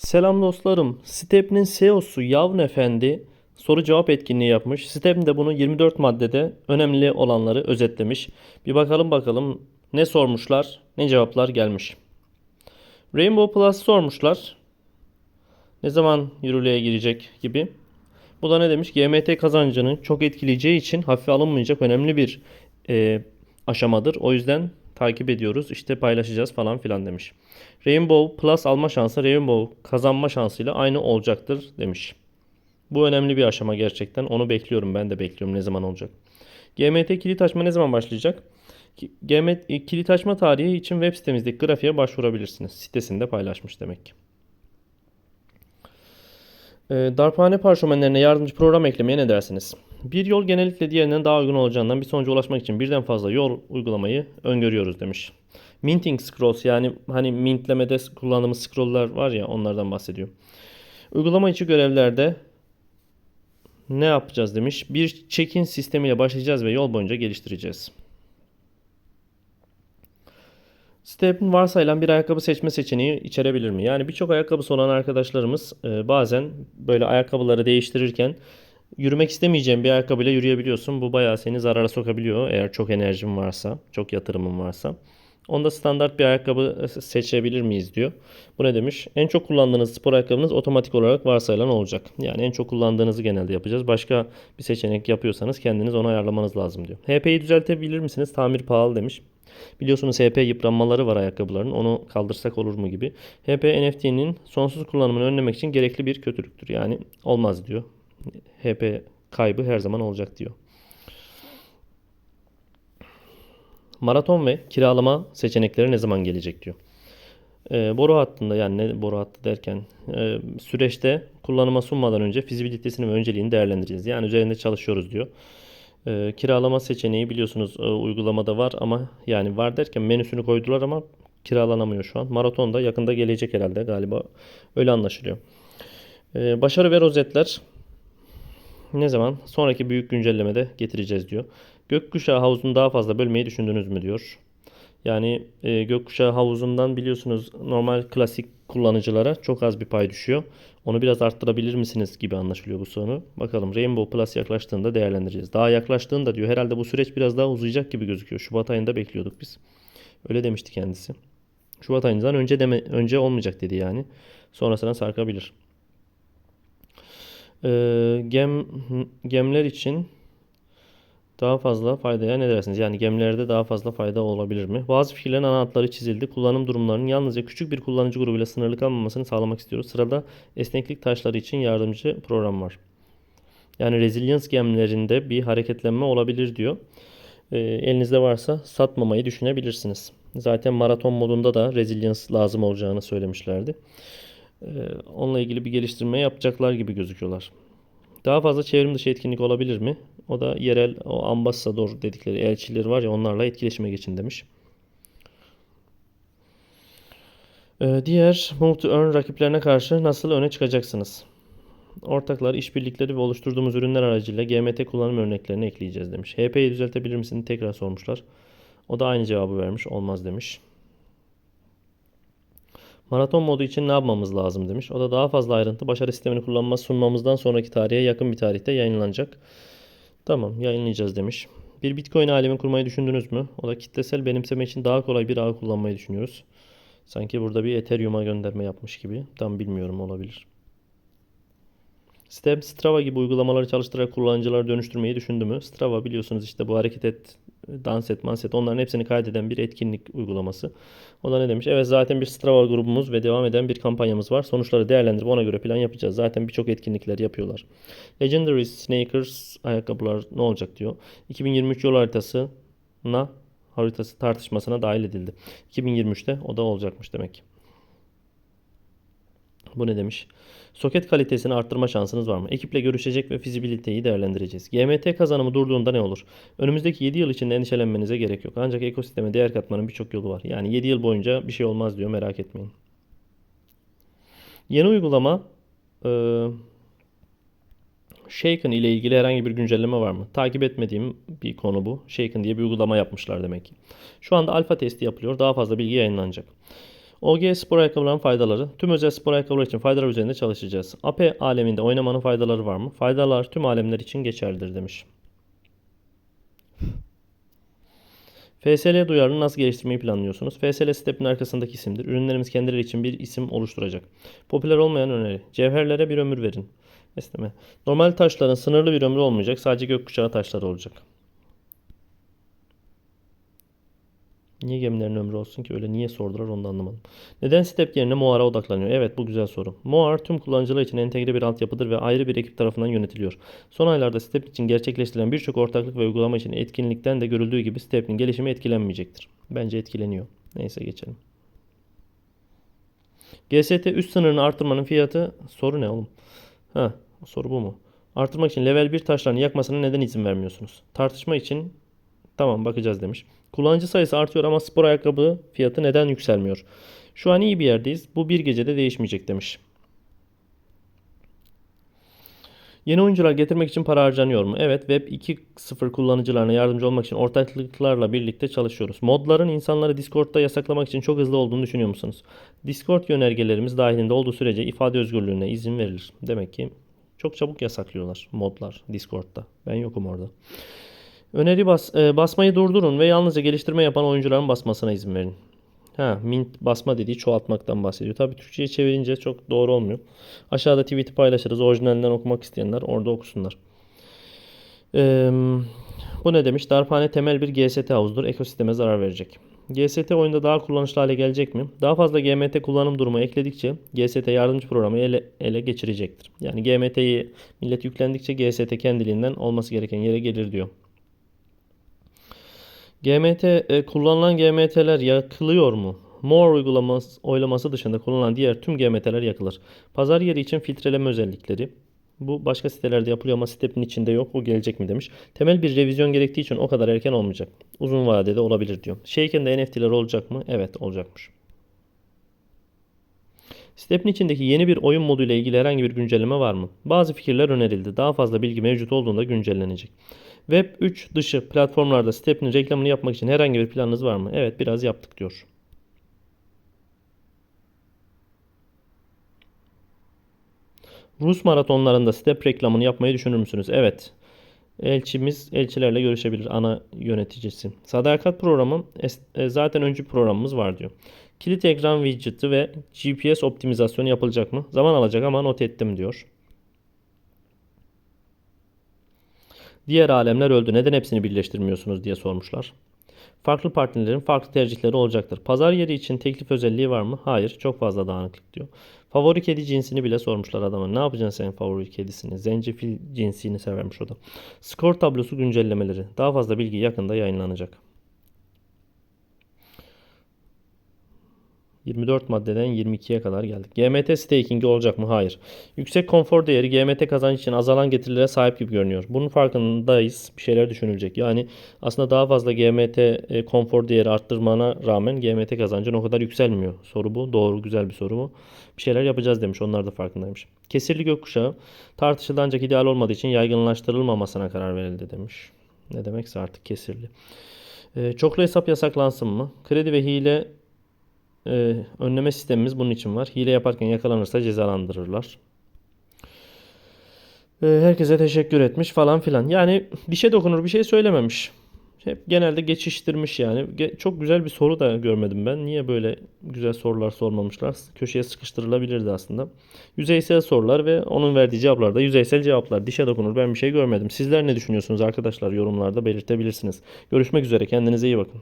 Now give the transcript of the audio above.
Selam dostlarım. Step'nin CEO'su Yavun Efendi soru cevap etkinliği yapmış. Step'in de bunu 24 maddede önemli olanları özetlemiş. Bir bakalım bakalım ne sormuşlar, ne cevaplar gelmiş. Rainbow Plus sormuşlar. Ne zaman yürürlüğe girecek gibi. Bu da ne demiş? GMT kazancının çok etkileyeceği için hafife alınmayacak önemli bir e, aşamadır. O yüzden takip ediyoruz. İşte paylaşacağız falan filan demiş. Rainbow Plus alma şansı Rainbow kazanma şansıyla aynı olacaktır demiş. Bu önemli bir aşama gerçekten. Onu bekliyorum. Ben de bekliyorum ne zaman olacak. GMT kilit açma ne zaman başlayacak? GMT kilit açma tarihi için web sitemizdeki grafiğe başvurabilirsiniz. Sitesinde paylaşmış demek ki. Ee, Darphane parşömenlerine yardımcı program eklemeye ne dersiniz? Bir yol genellikle diğerinden daha uygun olacağından bir sonuca ulaşmak için birden fazla yol uygulamayı öngörüyoruz demiş. Minting scrolls yani hani mintlemede kullandığımız scrolllar var ya onlardan bahsediyor. Uygulama içi görevlerde ne yapacağız demiş. Bir check-in sistemiyle başlayacağız ve yol boyunca geliştireceğiz. Step'in varsayılan bir ayakkabı seçme seçeneği içerebilir mi? Yani birçok ayakkabısı olan arkadaşlarımız e, bazen böyle ayakkabıları değiştirirken yürümek istemeyeceğin bir ayakkabıyla yürüyebiliyorsun. Bu bayağı seni zarara sokabiliyor eğer çok enerjin varsa, çok yatırımın varsa. Onda standart bir ayakkabı seçebilir miyiz diyor. Bu ne demiş? En çok kullandığınız spor ayakkabınız otomatik olarak varsayılan olacak. Yani en çok kullandığınızı genelde yapacağız. Başka bir seçenek yapıyorsanız kendiniz onu ayarlamanız lazım diyor. HP'yi düzeltebilir misiniz? Tamir pahalı demiş. Biliyorsunuz HP yıpranmaları var ayakkabıların. Onu kaldırsak olur mu gibi. HP NFT'nin sonsuz kullanımını önlemek için gerekli bir kötülüktür. Yani olmaz diyor. HP kaybı her zaman olacak diyor. Maraton ve kiralama seçenekleri ne zaman gelecek diyor. E, boru hattında yani ne boru hattı derken e, süreçte kullanıma sunmadan önce fizibilitesini ve önceliğini değerlendireceğiz. Yani üzerinde çalışıyoruz diyor. E, kiralama seçeneği biliyorsunuz e, uygulamada var ama yani var derken menüsünü koydular ama kiralanamıyor şu an. Maraton da yakında gelecek herhalde galiba. Öyle anlaşılıyor. E, başarı ve rozetler ne zaman? Sonraki büyük güncellemede getireceğiz diyor. Gökkuşağı havuzunu daha fazla bölmeyi düşündünüz mü diyor. Yani e, gökkuşağı havuzundan biliyorsunuz normal klasik kullanıcılara çok az bir pay düşüyor. Onu biraz arttırabilir misiniz gibi anlaşılıyor bu sonu. Bakalım Rainbow Plus yaklaştığında değerlendireceğiz. Daha yaklaştığında diyor herhalde bu süreç biraz daha uzayacak gibi gözüküyor. Şubat ayında bekliyorduk biz. Öyle demişti kendisi. Şubat ayından önce deme, önce olmayacak dedi yani. Sonrasına sarkabilir. Ee, gem gemler için daha fazla faydaya ne dersiniz? Yani gemilerde daha fazla fayda olabilir mi? Bazı fikirlerin ana hatları çizildi. Kullanım durumlarının yalnızca küçük bir kullanıcı grubuyla sınırlı kalmamasını sağlamak istiyoruz. Sırada esneklik taşları için yardımcı program var. Yani resilience gemlerinde bir hareketlenme olabilir diyor. Ee, elinizde varsa satmamayı düşünebilirsiniz. Zaten maraton modunda da resilience lazım olacağını söylemişlerdi. Ee, onunla ilgili bir geliştirme yapacaklar gibi gözüküyorlar. Daha fazla çevrim dışı etkinlik olabilir mi? O da yerel o ambassador dedikleri elçileri var ya onlarla etkileşime geçin demiş. Ee, diğer Move to Earn rakiplerine karşı nasıl öne çıkacaksınız? Ortaklar, işbirlikleri ve oluşturduğumuz ürünler aracıyla GMT kullanım örneklerini ekleyeceğiz demiş. HP'yi düzeltebilir misin? Tekrar sormuşlar. O da aynı cevabı vermiş. Olmaz demiş. Maraton modu için ne yapmamız lazım demiş. O da daha fazla ayrıntı başarı sistemini kullanma sunmamızdan sonraki tarihe yakın bir tarihte yayınlanacak. Tamam yayınlayacağız demiş. Bir Bitcoin alemi kurmayı düşündünüz mü? O da kitlesel benimseme için daha kolay bir ağ kullanmayı düşünüyoruz. Sanki burada bir Ethereum'a gönderme yapmış gibi. Tam bilmiyorum olabilir. Step, Strava gibi uygulamaları çalıştırarak kullanıcıları dönüştürmeyi düşündü mü? Strava biliyorsunuz işte bu hareket et, dans et, manset onların hepsini kaydeden bir etkinlik uygulaması. O da ne demiş? Evet zaten bir Strava grubumuz ve devam eden bir kampanyamız var. Sonuçları değerlendirip ona göre plan yapacağız. Zaten birçok etkinlikler yapıyorlar. Legendary Sneakers ayakkabılar ne olacak diyor. 2023 yol haritasına haritası tartışmasına dahil edildi. 2023'te o da olacakmış demek ki. Bu ne demiş? Soket kalitesini arttırma şansınız var mı? Ekiple görüşecek ve fizibiliteyi değerlendireceğiz. GMT kazanımı durduğunda ne olur? Önümüzdeki 7 yıl içinde endişelenmenize gerek yok. Ancak ekosisteme değer katmanın birçok yolu var. Yani 7 yıl boyunca bir şey olmaz diyor merak etmeyin. Yeni uygulama e, Shaken ile ilgili herhangi bir güncelleme var mı? Takip etmediğim bir konu bu. Shaken diye bir uygulama yapmışlar demek ki. Şu anda alfa testi yapılıyor. Daha fazla bilgi yayınlanacak. OG spor ayakkabıların faydaları. Tüm özel spor ayakkabılar için faydalar üzerinde çalışacağız. AP aleminde oynamanın faydaları var mı? Faydalar tüm alemler için geçerlidir demiş. FSL duyarını nasıl geliştirmeyi planlıyorsunuz? FSL step'in arkasındaki isimdir. Ürünlerimiz kendileri için bir isim oluşturacak. Popüler olmayan öneri. Cevherlere bir ömür verin. Esneme. Normal taşların sınırlı bir ömrü olmayacak. Sadece gökkuşağı taşları olacak. Niye gemilerin ömrü olsun ki öyle niye sordular onu da anlamadım. Neden step yerine Moar'a odaklanıyor? Evet bu güzel soru. Moar tüm kullanıcılar için entegre bir altyapıdır ve ayrı bir ekip tarafından yönetiliyor. Son aylarda step için gerçekleştirilen birçok ortaklık ve uygulama için etkinlikten de görüldüğü gibi step'in gelişimi etkilenmeyecektir. Bence etkileniyor. Neyse geçelim. GST üst sınırını artırmanın fiyatı soru ne oğlum? Ha soru bu mu? Artırmak için level 1 taşlarını yakmasına neden izin vermiyorsunuz? Tartışma için tamam bakacağız demiş. Kullanıcı sayısı artıyor ama spor ayakkabı fiyatı neden yükselmiyor? Şu an iyi bir yerdeyiz. Bu bir gecede değişmeyecek demiş. Yeni oyuncular getirmek için para harcanıyor mu? Evet, Web 2.0 kullanıcılarına yardımcı olmak için ortaklıklarla birlikte çalışıyoruz. Modların insanları Discord'da yasaklamak için çok hızlı olduğunu düşünüyor musunuz? Discord yönergelerimiz dahilinde olduğu sürece ifade özgürlüğüne izin verilir. Demek ki çok çabuk yasaklıyorlar modlar Discord'da. Ben yokum orada. Öneri bas, e, basmayı durdurun ve yalnızca geliştirme yapan oyuncuların basmasına izin verin. Ha, mint basma dediği çoğaltmaktan bahsediyor. Tabii Türkçe'ye çevirince çok doğru olmuyor. Aşağıda tweet'i paylaşırız. Orijinalinden okumak isteyenler orada okusunlar. Ee, bu ne demiş? Darphane temel bir GST havuzudur. Ekosisteme zarar verecek. GST oyunda daha kullanışlı hale gelecek mi? Daha fazla GMT kullanım durumu ekledikçe GST yardımcı programı ele, ele geçirecektir. Yani GMT'yi millet yüklendikçe GST kendiliğinden olması gereken yere gelir diyor. GMT e, kullanılan GMT'ler yakılıyor mu? More uygulaması oylaması dışında kullanılan diğer tüm GMT'ler yakılır. Pazar yeri için filtreleme özellikleri. Bu başka sitelerde yapılıyor ama step'in içinde yok. O gelecek mi demiş. Temel bir revizyon gerektiği için o kadar erken olmayacak. Uzun vadede olabilir diyor. Shaken'de NFT'ler olacak mı? Evet olacakmış. Step'in içindeki yeni bir oyun modu ile ilgili herhangi bir güncelleme var mı? Bazı fikirler önerildi. Daha fazla bilgi mevcut olduğunda güncellenecek. Web 3 dışı platformlarda Step'in reklamını yapmak için herhangi bir planınız var mı? Evet biraz yaptık diyor. Rus maratonlarında Step reklamını yapmayı düşünür müsünüz? Evet. Elçimiz elçilerle görüşebilir ana yöneticisi. Sadakat programı e, zaten öncü programımız var diyor. Kilit ekran widget'ı ve GPS optimizasyonu yapılacak mı? Zaman alacak ama not ettim diyor. Diğer alemler öldü. Neden hepsini birleştirmiyorsunuz diye sormuşlar. Farklı partnerlerin farklı tercihleri olacaktır. Pazar yeri için teklif özelliği var mı? Hayır. Çok fazla dağınıklık diyor. Favori kedi cinsini bile sormuşlar adama. Ne yapacaksın sen favori kedisini? Zencefil cinsini severmiş o da. Skor tablosu güncellemeleri. Daha fazla bilgi yakında yayınlanacak. 24 maddeden 22'ye kadar geldik. GMT staking olacak mı? Hayır. Yüksek konfor değeri GMT kazanç için azalan getirilere sahip gibi görünüyor. Bunun farkındayız. Bir şeyler düşünülecek. Yani aslında daha fazla GMT e, konfor değeri arttırmana rağmen GMT kazancın o kadar yükselmiyor. Soru bu. Doğru güzel bir soru bu. Bir şeyler yapacağız demiş. Onlar da farkındaymış. Kesirli gökkuşağı tartışıldı ancak ideal olmadığı için yaygınlaştırılmamasına karar verildi demiş. Ne demekse artık kesirli. Ee, çoklu hesap yasaklansın mı? Kredi ve hile e, önleme sistemimiz bunun için var. Hile yaparken yakalanırsa cezalandırırlar. E, herkese teşekkür etmiş falan filan. Yani dişe dokunur bir şey söylememiş. Hep genelde geçiştirmiş yani. Ge- çok güzel bir soru da görmedim ben. Niye böyle güzel sorular sormamışlar? Köşeye sıkıştırılabilirdi aslında. Yüzeysel sorular ve onun verdiği cevaplar da yüzeysel cevaplar. Dişe dokunur ben bir şey görmedim. Sizler ne düşünüyorsunuz arkadaşlar? Yorumlarda belirtebilirsiniz. Görüşmek üzere. Kendinize iyi bakın.